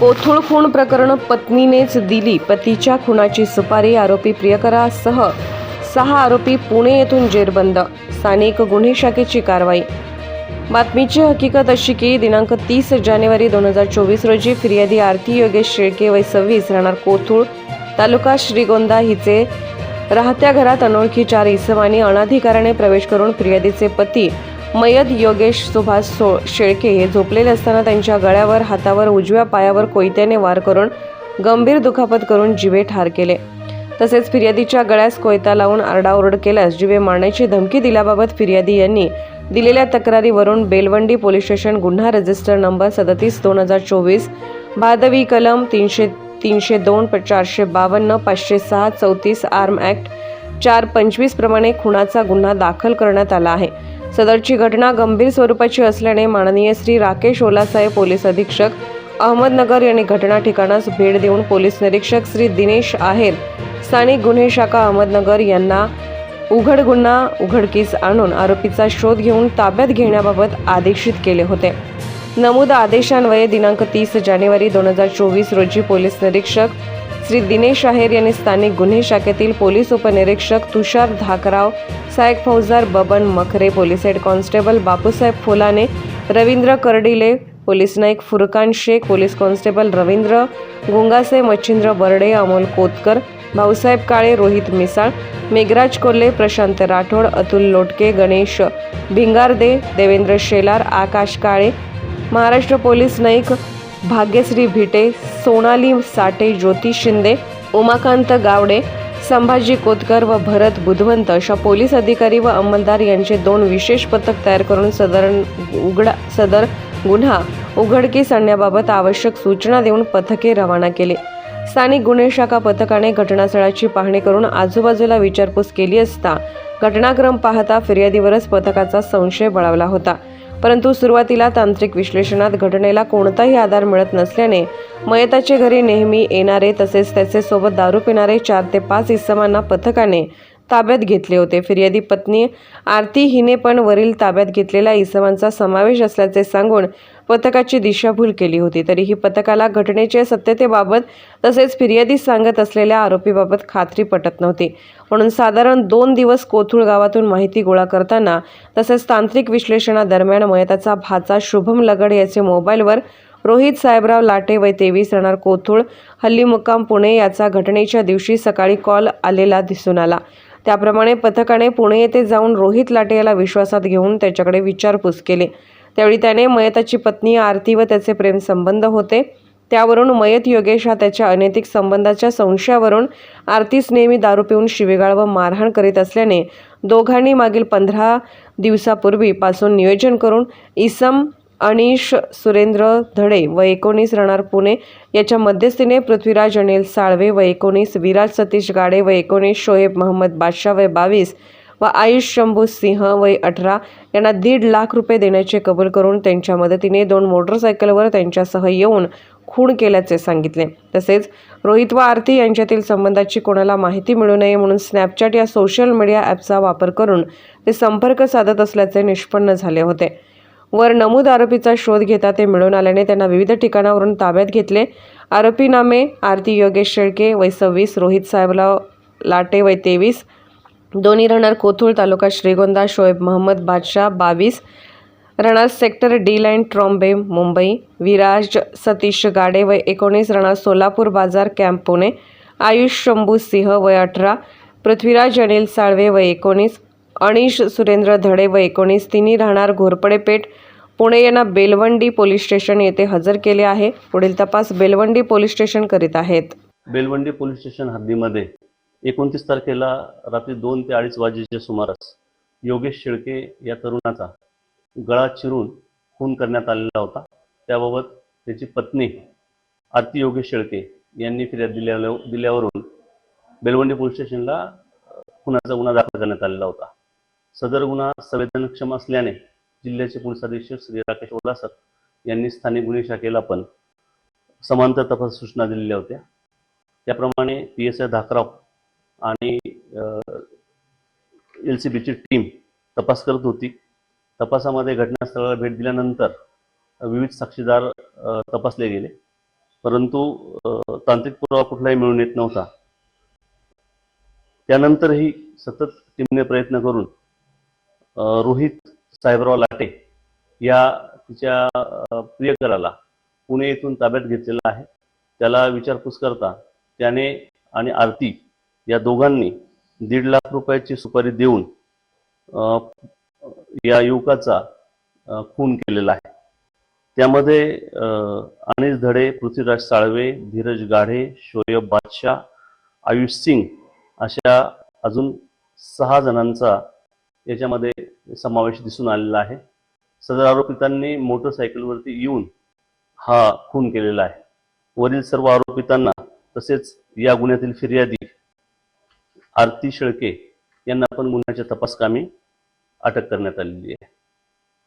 कोथुळ खून प्रकरण पत्नीनेच दिली. पतीच्या खुनाची सुपारी आरोपी प्रियकरासह सहा आरोपी पुणे येथून जेरबंद. स्थानिक गुन्हे शाखेची कारवाई. बातमीची हकीकत अशी की दिनांक तीस जानेवारी दोन हजार चोवीस रोजी फिर्यादी आरती योगेश शेळके वय सव्वीस राहणार कोथुळ तालुका श्रीगोंदा हिचे राहत्या घरात अनोळखी चार इसमांनी अनाधिकाराने प्रवेश करून फिर्यादीचे पती मयत योगेश सुभाष सो शेळके हे झोपलेले असताना त्यांच्या गळ्यावर हातावर उजव्या पायावर कोयत्याने वार करून गंभीर दुखापत करून जिवे ठार केले. तसेच फिर्यादीच्या गळ्यास कोयता लावून आरडाओरड केल्यास जिवे मारण्याची धमकी दिल्याबाबत फिर्यादी यांनी दिलेल्या तक्रारीवरून बेलवंडी पोलीस स्टेशन गुन्हा रजिस्टर नंबर सदतीस दोन हजार चोवीस भादवी कलम तीनशे तीनशे दोन चारशे बावन्न पाचशे सहा चौतीस आर्म ॲक्ट चार पंचवीस प्रमाणे खुनाचा गुन्हा दाखल करण्यात आला आहे. सदरची घटना गंभीर स्वरूपाची असल्याने माननीय श्री राकेश ओलासाहेब पोलीस अधीक्षक अहमदनगर यांनी घटना ठिकाणास भेट देऊन पोलीस निरीक्षक श्री दिनेश आहेर स्थानिक गुन्हे शाखा अहमदनगर यांना उघड गुन्हा उघडकीस आणून आरोपीचा शोध घेऊन ताब्यात घेण्याबाबत आदेशित केले होते. नमूद आदेशान्वये दिनांक तीस जानेवारी दोन हजार चोवीस रोजी पोलीस निरीक्षक श्री दिनेश आहेर यांनी स्थानिक गुन्हे शाखेतील पोलीस उपनिरीक्षक तुषार धाकराव साहेब फौजदार Baban Makhare police head constable Bapusaheb Phulane Ravindra Kardile police Naik Furkan Shaikh police constable Ravindra Gungase Machhindra Barde Amol Kotkar Bhausaheb Kale Rohit Misal Meghraj Kolhe Prashant Rathod Atul Lotke Ganesh Bhingarde Devendra Shelar Akash Kale Maharashtra police Naik Bhagyashree Bhite Sonali Sathe Jyoti Shinde Umakant Gawade Sambhaji Kotkar व भरत बुधवंत अशा police अधिकारी व अंमलदार यांचे दोन विशेष पथक तयार करून सदर उघडा सदर गुन्हा उघडकीस आणण्याबाबत आवश्यक सूचना देऊन पथके रवाना केले. स्थानिक गुन्हे शाखा पथकाने घटनास्थळाची पाहणी करून आजूबाजूला विचारपूस केली असता घटनाक्रम पाहता फिर्यादीवरच पथकाचा संशय बळावला होता. परंतु सुरुवातीला तांत्रिक विश्लेषणात घटनेला कोणताही आधार मिळत नसल्याने मयताचे घरी नेहमी येणारे तसेच त्याचे सोबत दारू पिणारे चार ते पाच इसमांना पथकाने ताब्यात घेतले होते. फिर्यादी पत्नी आरती हिने पण वरील ताब्यात घेतलेल्या इसमांचा समावेश असल्याचे सांगून पथकाची दिशाभूल केली होती. तरीही पथकाला घटनेच्या सत्यतेबाबत तसेच फिर्यादी सांगत असलेल्या आरोपीबाबत खात्री पटत नव्हती. म्हणून साधारण दोन दिवस कोथुळ गावातून माहिती गोळा करताना तसेच तांत्रिक विश्लेषणादरम्यान मयताचा भाचा शुभम लगड याचे मोबाईलवर रोहित साहेबराव लाटे वय तेवीस राहणार कोथुळ हल्ली मुक्काम पुणे याचा घटनेच्या दिवशी सकाळी कॉल आलेला दिसून आला. त्याप्रमाणे पथकाने पुणे येथे जाऊन रोहित लाटे याला विश्वासात घेऊन त्याच्याकडे विचारपूस केली. त्यावेळी त्याने मयताची पत्नी आरती व त्याचे प्रेमसंबंध होते. त्यावरून मयत योगेश हा त्याच्या अनैतिक संबंधाच्या संशयावरून आरतीस नेहमी दारू पिऊन शिवेगाळ व मारहाण करीत असल्याने दोघांनी मागील पंधरा दिवसापूर्वीपासून नियोजन करून इसम अनिश सुरेंद्र धडे व एकोणीस राहणार पुणे याच्या मध्यस्थीने पृथ्वीराज अनिल साळवे व एकोणीस विराज सतीश गाडे व एकोणीस शोएब महम्मद बादशाह व बावीस व आयुष शंभू सिंह वय अठरा यांना दीड लाख रुपये देण्याचे कबूल करून त्यांच्या मदतीने दोन मोटरसायकलवर त्यांच्यासह येऊन खून केल्याचे सांगितले. तसेच रोहित व आरती यांच्यातील संबंधाची कोणाला माहिती मिळू नये म्हणून स्नॅपचॅट या सोशल मीडिया ॲपचा वापर करून ते संपर्क साधत असल्याचे निष्पन्न झाले होते. वर नमूद आरोपीचा शोध घेता ते मिळून आल्याने त्यांना विविध ठिकाणावरून ताब्यात घेतले. आरोपी नामे आरती योगेश शेळके वय सव्वीस रोहित साहेबराव लाटे वय तेवीस दोन्ही राहणार कोथूळ तालुका श्रीगोंदा शोएब महम्मद बादशाह बावीस राहणार sector D line Trombay Mumbai Viraj Satish Gade वय एकोणीस राहणार सोलापूर बाजार कॅम्प पुणे आयुष शंभू सिंह वय अठरा पृथ्वीराज अनिल साळवे वय एकोणीस अनिश सुरेंद्र धडे व एकोणीस तिन्ही राहणार घोरपडे पेठ. पुणे यांना बेलवंडी पोलीस स्टेशन येथे हजर केले आहे. पुढील तपास बेलवंडी पोलीस स्टेशन करीत आहेत. बेलवंडी पोलीस स्टेशन हद्दीमध्ये एकोणतीस तारखेला रात्री दोन ते अडीच वाजेच्या सुमारास योगेश शेळके या तरुणाचा गळा चिरून खून करण्यात आलेला होता. त्याबाबत त्याची पत्नी आरती योगेश शेळके यांनी फिर्याद दिल्या दिल्यावरून बेलवंडी पोलीस स्टेशनला खुनाचा गुन्हा दाखल करण्यात आलेला होता. सदर गुन्हा संवेदनक्षम असल्याने जिल्ह्याचे पोलीस अधीक्षक श्री राकेश ओलासर यांनी स्थानिक गुन्हे शाखेला पण समांतर तपास सूचना दिलेल्या होत्या. त्याप्रमाणे पी एस आय धाकराव आणि एल सी बीची टीम तपास करत होती. तपासामध्ये घटनास्थळाला भेट दिल्यानंतर विविध साक्षीदार तपासले गेले. परंतु तांत्रिक पुरावा कुठलाही मिळून येत नव्हता. त्यानंतरही सतत टीमने प्रयत्न करून रोहित साहेबराव लाटे या तिच्या प्रियकराला पुणे येथून ताब्यात घेतलेला आहे. त्याला विचारपूस करता त्याने आणि आरती या दोघांनी दीड लाख रुपयाची सुपारी देऊन या युवकाचा खून केलेला आहे. त्यामध्ये अनिश धडे पृथ्वीराज साळवे धीरज गाढे शोएब बादशाह आयुष सिंग अशा अजून सहा जणांचा याच्यामध्ये समावेश दिसून आलेला आहे. सदर आरोपितांनी मोटरसायकलवरती येऊन हा खून केलेला आहे. वरील सर्व आरोपितांना तसेच या गुन्ह्यातील फिर्यादी आरती शेळके यांना पण गुन्ह्याच्या तपासकामी अटक करण्यात आलेली आहे.